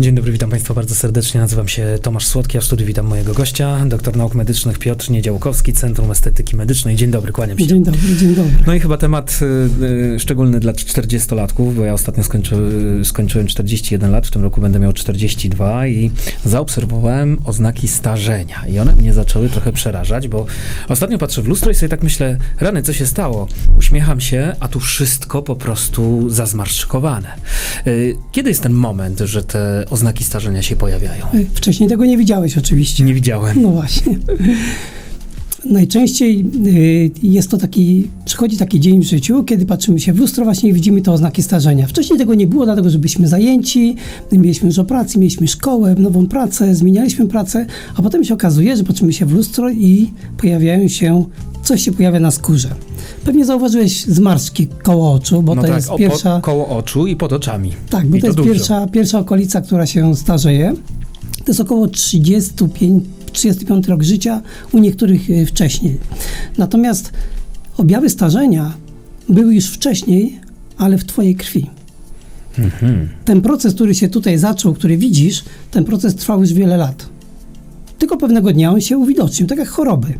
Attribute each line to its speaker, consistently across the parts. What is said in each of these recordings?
Speaker 1: Dzień dobry, witam Państwa bardzo serdecznie. Nazywam się Tomasz Słodki, a w studiu witam mojego gościa, doktor nauk medycznych Piotr Niedziałkowski, Centrum Estetyki Medycznej. Dzień dobry, kłaniam się.
Speaker 2: Dzień dobry, dzień dobry.
Speaker 1: No i chyba temat y, y, szczególny dla 40-latków, bo ja ostatnio skończy, y, skończyłem 41 lat, w tym roku będę miał 42 i zaobserwowałem oznaki starzenia i one mnie zaczęły trochę przerażać, bo ostatnio patrzę w lustro i sobie tak myślę, rany, co się stało? Uśmiecham się, a tu wszystko po prostu zazmarszczkowane. Y, Kiedy jest ten moment, że te oznaki starzenia się pojawiają?
Speaker 2: Wcześniej tego nie widziałeś oczywiście.
Speaker 1: Nie widziałem.
Speaker 2: No właśnie. Najczęściej y, jest to taki, przychodzi taki dzień w życiu, kiedy patrzymy się w lustro właśnie i widzimy te oznaki starzenia. Wcześniej tego nie było, dlatego że byliśmy zajęci, mieliśmy dużo pracy, mieliśmy szkołę, nową pracę, zmienialiśmy pracę, a potem się okazuje, że patrzymy się w lustro i pojawiają się, coś się pojawia na skórze. Pewnie zauważyłeś zmarszczki koło oczu, bo
Speaker 1: no
Speaker 2: to
Speaker 1: tak,
Speaker 2: jest pierwsza...
Speaker 1: po, koło oczu i pod oczami.
Speaker 2: Tak, bo
Speaker 1: I
Speaker 2: to jest
Speaker 1: dużo.
Speaker 2: pierwsza, pierwsza okolica, która się starzeje. To jest około 35, 35 rok życia, u niektórych e, wcześniej. Natomiast objawy starzenia były już wcześniej, ale w Twojej krwi.
Speaker 1: Mhm.
Speaker 2: Ten proces, który się tutaj zaczął, który widzisz, ten proces trwał już wiele lat. Tylko pewnego dnia on się uwidocznił, tak jak choroby.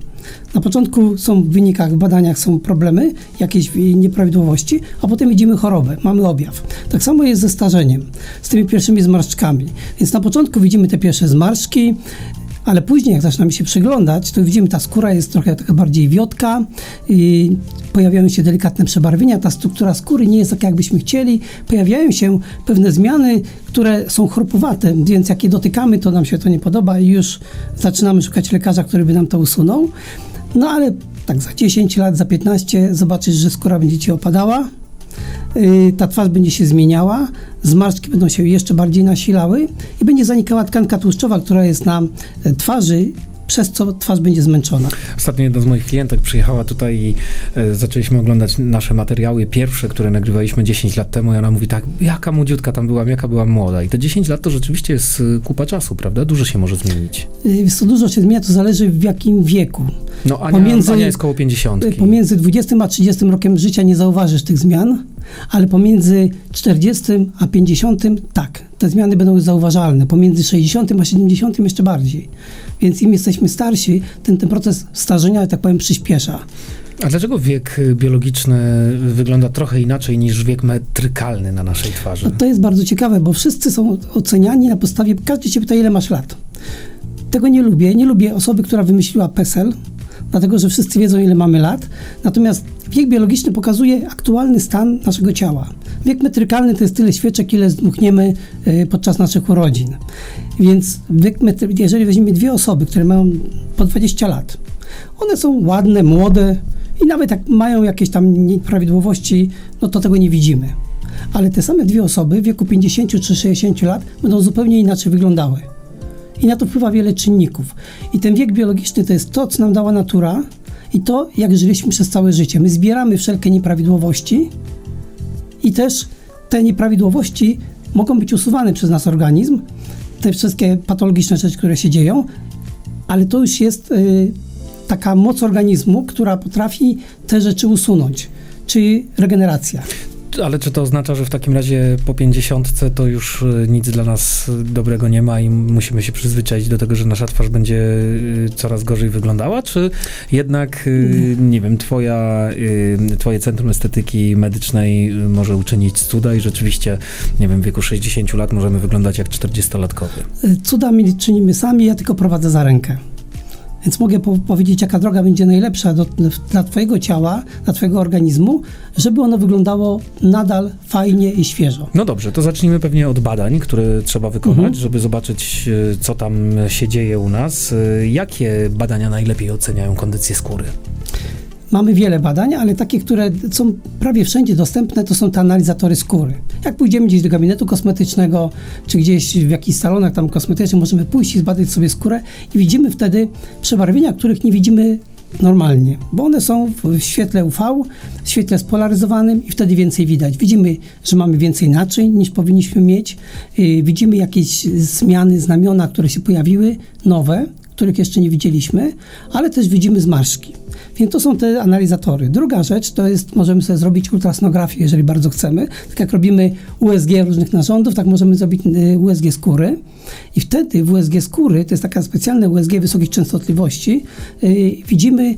Speaker 2: Na początku są w wynikach, w badaniach są problemy, jakieś nieprawidłowości, a potem widzimy chorobę, mamy objaw. Tak samo jest ze starzeniem, z tymi pierwszymi zmarszczkami. Więc na początku widzimy te pierwsze zmarszczki, ale później, jak zaczynamy się przyglądać, to widzimy, ta skóra jest trochę taka bardziej wiotka, i pojawiają się delikatne przebarwienia, ta struktura skóry nie jest taka, jakbyśmy chcieli, pojawiają się pewne zmiany, które są chropowate, więc jak je dotykamy, to nam się to nie podoba i już zaczynamy szukać lekarza, który by nam to usunął. No ale tak za 10 lat, za 15 zobaczysz, że skóra będzie ci opadała, ta twarz będzie się zmieniała, zmarszczki będą się jeszcze bardziej nasilały i będzie zanikała tkanka tłuszczowa, która jest na e, twarzy, przez co twarz będzie zmęczona.
Speaker 1: Ostatnio jedna z moich klientek przyjechała tutaj i e, zaczęliśmy oglądać nasze materiały pierwsze, które nagrywaliśmy 10 lat temu i ona mówi tak, jaka młodziutka tam byłam, jaka byłam młoda. I te 10 lat to rzeczywiście jest e, kupa czasu, prawda? Dużo się może zmienić.
Speaker 2: Wiesz co, dużo się zmienia, to zależy w jakim wieku.
Speaker 1: No Ania,
Speaker 2: Pomiędzy-
Speaker 1: Ania jest koło 50.
Speaker 2: Y, Pomiędzy 20 a 30 rokiem życia nie zauważysz tych zmian, ale pomiędzy 40 a 50 tak, te zmiany będą zauważalne. Pomiędzy 60 a 70 jeszcze bardziej. Więc im jesteśmy starsi, ten, ten proces starzenia, tak powiem, przyspiesza.
Speaker 1: A dlaczego wiek biologiczny wygląda trochę inaczej niż wiek metrykalny na naszej twarzy?
Speaker 2: No to jest bardzo ciekawe, bo wszyscy są oceniani na podstawie, każdy się pyta, ile masz lat. Tego nie lubię. Nie lubię osoby, która wymyśliła PESEL, dlatego że wszyscy wiedzą, ile mamy lat. Natomiast wiek biologiczny pokazuje aktualny stan naszego ciała. Wiek metrykalny to jest tyle świeczek, ile zdmuchniemy y, podczas naszych urodzin. Więc wiek metry, jeżeli weźmiemy dwie osoby, które mają po 20 lat, one są ładne, młode i nawet jak mają jakieś tam nieprawidłowości, no to tego nie widzimy. Ale te same dwie osoby w wieku 50 czy 60 lat będą zupełnie inaczej wyglądały. I na to wpływa wiele czynników. I ten wiek biologiczny to jest to, co nam dała natura i to, jak żyliśmy przez całe życie. My zbieramy wszelkie nieprawidłowości i też te nieprawidłowości mogą być usuwane przez nasz organizm, te wszystkie patologiczne rzeczy, które się dzieją, ale to już jest y, taka moc organizmu, która potrafi te rzeczy usunąć, czyli regeneracja.
Speaker 1: Ale czy to oznacza, że w takim razie po 50 to już e, nic dla nas dobrego nie ma i musimy się przyzwyczaić do tego, że nasza twarz będzie e, coraz gorzej wyglądała? Czy jednak, e, nie wiem, twoja, twoje Centrum Estetyki Medycznej może uczynić cuda i rzeczywiście, nie wiem, w wieku 60 lat możemy wyglądać jak 40-latkowy?
Speaker 2: Y, Cudami czynimy sami, ja tylko prowadzę za rękę. Więc mogę po powiedzieć, jaka droga będzie najlepsza do, dla Twojego ciała, dla Twojego organizmu, żeby ono wyglądało nadal fajnie i świeżo.
Speaker 1: No dobrze, to zacznijmy pewnie od badań, które trzeba wykonać,
Speaker 2: Mhm.
Speaker 1: żeby zobaczyć, e, co tam się dzieje u nas. E, Jakie badania najlepiej oceniają kondycję skóry?
Speaker 2: Mamy wiele badań, ale takie, które są prawie wszędzie dostępne, to są te analizatory skóry. Jak pójdziemy gdzieś do gabinetu kosmetycznego, czy gdzieś w jakichś salonach tam kosmetycznych, możemy pójść i zbadać sobie skórę i widzimy wtedy przebarwienia, których nie widzimy normalnie, bo one są w świetle UV, w świetle spolaryzowanym i wtedy więcej widać. Widzimy, że mamy więcej naczyń niż powinniśmy mieć, yy, widzimy jakieś zmiany, znamiona, które się pojawiły, nowe, których jeszcze nie widzieliśmy, ale też widzimy zmarszki. Więc to są te analizatory. Druga rzecz to jest, możemy sobie zrobić ultrasonografię, jeżeli bardzo chcemy. Tak jak robimy USG różnych narządów, tak możemy zrobić y, USG skóry. I wtedy w USG skóry, to jest taka specjalne USG wysokich częstotliwości, y, widzimy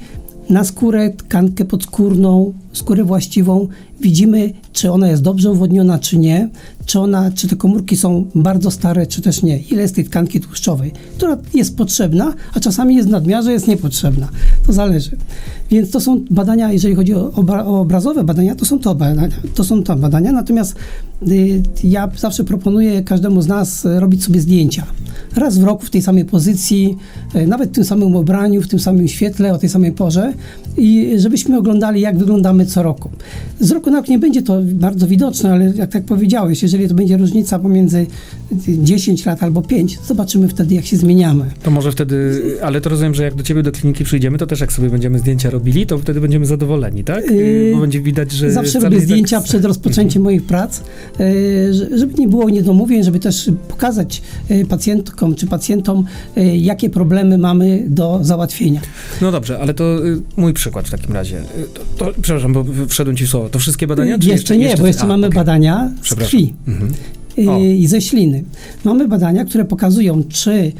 Speaker 2: na skórę tkankę podskórną, skórę właściwą, widzimy, czy ona jest dobrze uwodniona, czy nie, czy, ona, czy te komórki są bardzo stare, czy też nie, ile jest tej tkanki tłuszczowej, która jest potrzebna, a czasami jest w nadmiarze, jest niepotrzebna. To zależy. Więc to są badania, jeżeli chodzi o, obra, o obrazowe badania, to są to badania, to są to badania, natomiast y, ja zawsze proponuję każdemu z nas y, robić sobie zdjęcia. Raz w roku w tej samej pozycji, y, nawet w tym samym ubraniu, w tym samym świetle, o tej samej porze i żebyśmy oglądali, jak wyglądamy co roku. Z roku na rok nie będzie to bardzo widoczne, ale jak tak powiedziałeś, jeżeli to będzie różnica pomiędzy 10 lat albo 5, zobaczymy wtedy, jak się zmieniamy.
Speaker 1: To może wtedy, ale to rozumiem, że jak do ciebie do kliniki przyjdziemy, to też jak sobie będziemy zdjęcia robili, to wtedy będziemy zadowoleni, tak?
Speaker 2: Yy,
Speaker 1: Bo będzie widać, że
Speaker 2: Zawsze robię
Speaker 1: tak-
Speaker 2: zdjęcia przed rozpoczęciem moich prac, e, że- żeby nie było niedomówień, żeby też pokazać e, pacjentkom czy pacjentom, e, jakie problemy mamy do załatwienia.
Speaker 1: No dobrze, ale to y, mój przykład w takim razie. Y, To, to, przepraszam, bo wszedłem ci w słowo. To wszystkie badania? czy
Speaker 2: jeszcze, nie, bo jeszcze
Speaker 1: A,
Speaker 2: mamy
Speaker 1: okej.
Speaker 2: badania z krwi.
Speaker 1: Mhm.
Speaker 2: y,
Speaker 1: O.
Speaker 2: i ze śliny. Mamy badania, które pokazują, czy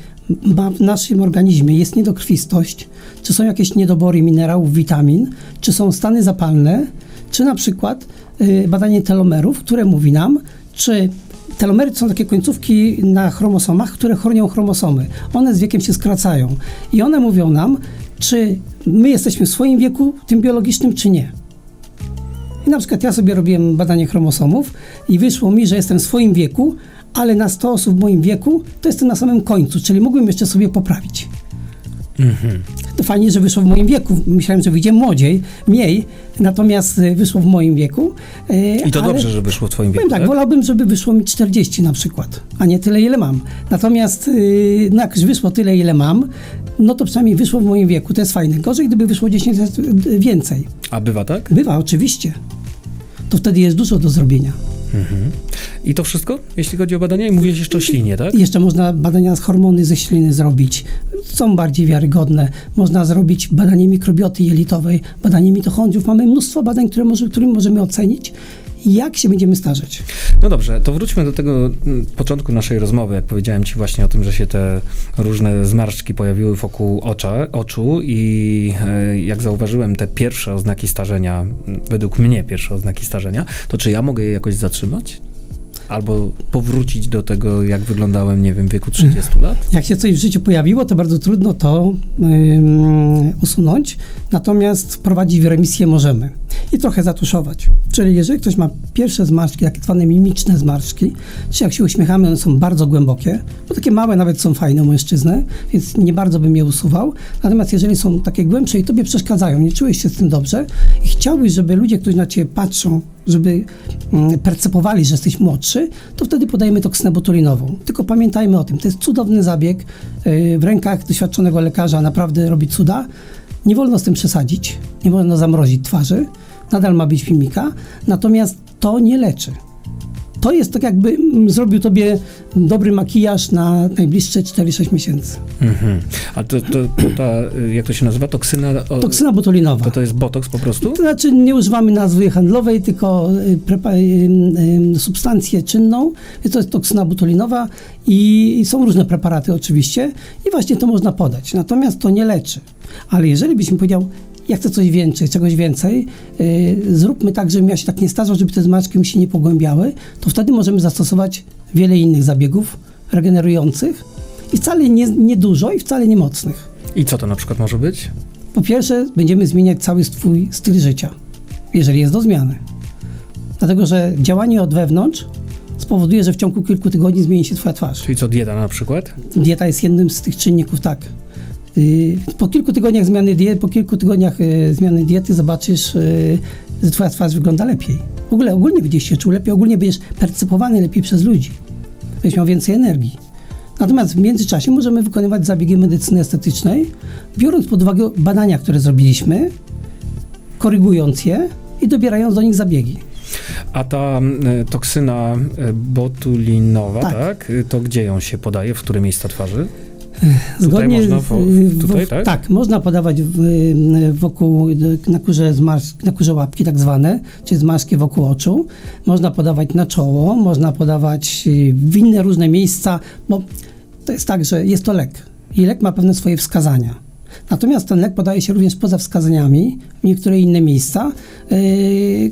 Speaker 2: w naszym organizmie jest niedokrwistość, czy są jakieś niedobory minerałów, witamin, czy są stany zapalne, czy na przykład y, badanie telomerów, które mówi nam, czy telomery to są takie końcówki na chromosomach, które chronią chromosomy. One z wiekiem się skracają i one mówią nam, czy my jesteśmy w swoim wieku, tym biologicznym, czy nie. I na przykład ja sobie robiłem badanie chromosomów i wyszło mi, że jestem w swoim wieku, ale na 100 osób w moim wieku to jestem na samym końcu, czyli mógłbym jeszcze sobie poprawić.
Speaker 1: Mhm.
Speaker 2: To fajnie, że wyszło w moim wieku. Myślałem, że wyjdzie młodziej, mniej, natomiast y, wyszło w moim wieku. y,
Speaker 1: I to dobrze, że wyszło w twoim wieku,
Speaker 2: tak,
Speaker 1: tak?
Speaker 2: wolałbym, żeby wyszło mi 40 na przykład, a nie tyle, ile mam. Natomiast yy, no jak wyszło tyle, ile mam, no to przynajmniej wyszło w moim wieku, to jest fajne. Gorzej, gdyby wyszło 10 razy więcej.
Speaker 1: A bywa tak?
Speaker 2: Bywa, oczywiście. To wtedy jest dużo do zrobienia.
Speaker 1: I to wszystko, jeśli chodzi o badania? I mówiłeś jeszcze o ślinie, tak?
Speaker 2: Jeszcze można badania z hormony ze śliny zrobić. Są bardziej wiarygodne. Można zrobić badanie mikrobioty jelitowej, badanie mitochondriów. Mamy mnóstwo badań, które może, którymi możemy ocenić, jak się będziemy starzeć.
Speaker 1: No dobrze, to wróćmy do tego mm, początku naszej rozmowy, jak powiedziałem ci właśnie o tym, że się te różne zmarszczki pojawiły wokół ocza, oczu i e, jak zauważyłem te pierwsze oznaki starzenia, według mnie pierwsze oznaki starzenia, to czy ja mogę je jakoś zatrzymać? Albo powrócić do tego, jak wyglądałem, nie wiem, w wieku 30 lat?
Speaker 2: Jak się coś w życiu pojawiło, to bardzo trudno to ym, usunąć, natomiast wprowadzić w remisję możemy i trochę zatuszować. Czyli jeżeli ktoś ma pierwsze zmarszczki, tak zwane mimiczne zmarszczki, czy jak się uśmiechamy, one są bardzo głębokie, bo takie małe nawet są fajne u mężczyzny, więc nie bardzo bym je usuwał. Natomiast jeżeli są takie głębsze i tobie przeszkadzają, nie czułeś się z tym dobrze i chciałbyś, żeby ludzie, którzy na ciebie patrzą, żeby mm, percepowali, że jesteś młodszy, to wtedy podajemy toksynę botulinową. Tylko pamiętajmy o tym, to jest cudowny zabieg. Yy, W rękach doświadczonego lekarza naprawdę robi cuda. Nie wolno z tym przesadzić, nie wolno zamrozić twarzy, nadal ma być mimika, natomiast to nie leczy. To jest tak jakby mm, zrobił tobie dobry makijaż na najbliższe 4-6 miesięcy.
Speaker 1: Mhm. A to, to, to ta, y, jak to się nazywa, toksyna? O,
Speaker 2: Toksyna botulinowa.
Speaker 1: to to jest botoks po prostu?
Speaker 2: To znaczy nie używamy nazwy handlowej, tylko y, prepa- y, substancję czynną. To jest toksyna botulinowa i są różne preparaty oczywiście i właśnie to można podać. Natomiast to nie leczy. Ale jeżeli byś mi powiedział, ja chcę coś więcej, czegoś więcej, y, zróbmy tak, żebym ja się tak nie starzał, żeby te zmarszczki mi się nie pogłębiały, to wtedy możemy zastosować wiele innych zabiegów regenerujących i wcale nie, nie dużo i wcale nie mocnych.
Speaker 1: I co to na przykład może być?
Speaker 2: Po pierwsze, będziemy zmieniać cały swój styl życia, jeżeli jest do zmiany. Dlatego, że działanie od wewnątrz spowoduje, że w ciągu kilku tygodni zmieni się Twoja twarz.
Speaker 1: Czyli co, dieta na przykład?
Speaker 2: Dieta jest jednym z tych czynników, tak. Yy, Po kilku tygodniach zmiany diety, po kilku tygodniach yy, zmiany diety zobaczysz, yy, że Twoja twarz wygląda lepiej. W ogóle ogólnie będziesz się czuł lepiej, ogólnie będziesz percepowany lepiej przez ludzi. Będziesz miał więcej energii. Natomiast w międzyczasie możemy wykonywać zabiegi medycyny estetycznej, biorąc pod uwagę badania, które zrobiliśmy, korygując je i dobierając do nich zabiegi.
Speaker 1: A ta y, toksyna y, botulinowa, tak.
Speaker 2: Tak.
Speaker 1: Y, To gdzie ją się podaje? W które miejsca twarzy?
Speaker 2: Zgodnie
Speaker 1: można
Speaker 2: z-
Speaker 1: wo-
Speaker 2: w-
Speaker 1: tutaj, tak?
Speaker 2: tak, można podawać w, wokół, na kurze, zmarsz, na kurze łapki tak zwane, czyli zmarszki wokół oczu. Można podawać na czoło, można podawać y, w inne różne miejsca, bo to jest tak, że jest to lek i lek ma pewne swoje wskazania. Natomiast ten lek podaje się również poza wskazaniami w niektóre inne miejsca,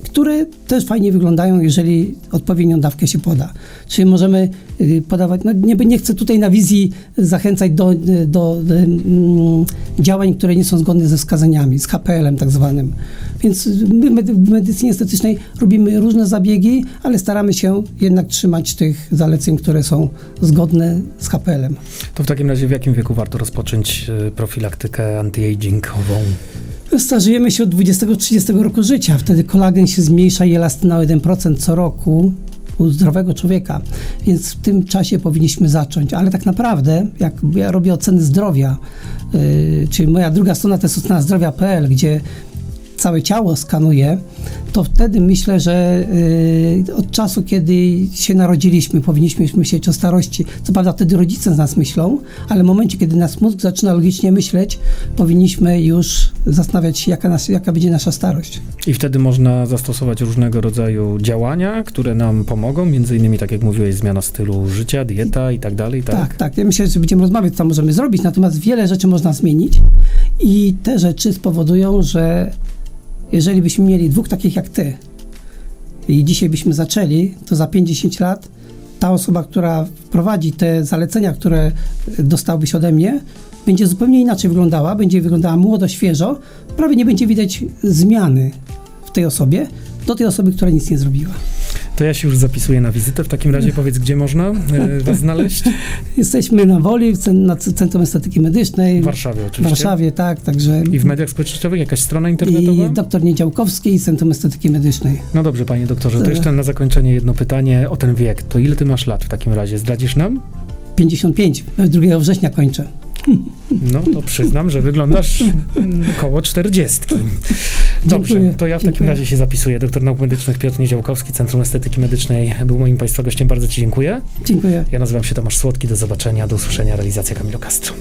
Speaker 2: które też fajnie wyglądają, jeżeli odpowiednią dawkę się poda. Czyli możemy yy, podawać, no nie, nie chcę tutaj na wizji zachęcać do, do, do mm, działań, które nie są zgodne ze wskazaniami, z HPL-em tak zwanym. Więc my w medycynie estetycznej robimy różne zabiegi, ale staramy się jednak trzymać tych zaleceń, które są zgodne z HPL-em.
Speaker 1: To w takim razie w jakim wieku warto rozpocząć y, profilaktykę anti-agingową?
Speaker 2: Starzejemy się od 20-30 roku życia. Wtedy kolagen się zmniejsza i elastyna o 1% co roku u zdrowego człowieka. Więc w tym czasie powinniśmy zacząć. Ale tak naprawdę, jak ja robię oceny zdrowia, yy, czyli moja druga strona to jest ocena zdrowia.pl, gdzie całe ciało skanuję, to wtedy myślę, że yy, od czasu, kiedy się narodziliśmy, powinniśmy myśleć o starości. Co prawda wtedy rodzice z nas myślą, ale w momencie, kiedy nasz mózg zaczyna logicznie myśleć, powinniśmy już zastanawiać się, jaka, nas, jaka będzie nasza starość.
Speaker 1: I wtedy można zastosować różnego rodzaju działania, które nam pomogą, między innymi, tak jak mówiłeś, zmiana stylu życia, dieta i tak dalej, tak?
Speaker 2: Tak, tak. Ja myślę, że będziemy rozmawiać, co możemy zrobić, natomiast wiele rzeczy można zmienić i te rzeczy spowodują, że jeżeli byśmy mieli dwóch takich jak ty i dzisiaj byśmy zaczęli, to za 50 lat ta osoba, która wprowadzi te zalecenia, które dostałbyś ode mnie, będzie zupełnie inaczej wyglądała, będzie wyglądała młodo, świeżo, prawie nie będzie widać zmiany w tej osobie do tej osoby, która nic nie zrobiła.
Speaker 1: To ja się już zapisuję na wizytę. W takim razie powiedz, gdzie można e, was znaleźć?
Speaker 2: Jesteśmy na Woli, w na Centrum Estetyki Medycznej.
Speaker 1: W Warszawie
Speaker 2: W
Speaker 1: oczywiście.
Speaker 2: Warszawie, tak, także...
Speaker 1: I w mediach społecznościowych jakaś strona internetowa?
Speaker 2: I doktor Niedziałkowski i Centrum Estetyki Medycznej.
Speaker 1: No dobrze, panie doktorze, to jeszcze na zakończenie jedno pytanie o ten wiek. To ile ty masz lat w takim razie? Zdradzisz nam?
Speaker 2: 55, 2 września kończę.
Speaker 1: No to przyznam, że wyglądasz mm, koło 40. Dobrze,
Speaker 2: Dziękuję,
Speaker 1: to ja w takim
Speaker 2: dziękuję.
Speaker 1: razie się zapisuję. Doktor nauk medycznych Piotr Niedziałkowski, Centrum Estetyki Medycznej był moim państwa gościem. Bardzo ci dziękuję.
Speaker 2: Dziękuję.
Speaker 1: Ja nazywam się Tomasz Słodki. Do zobaczenia, do usłyszenia. Realizacja Kamilo Castro.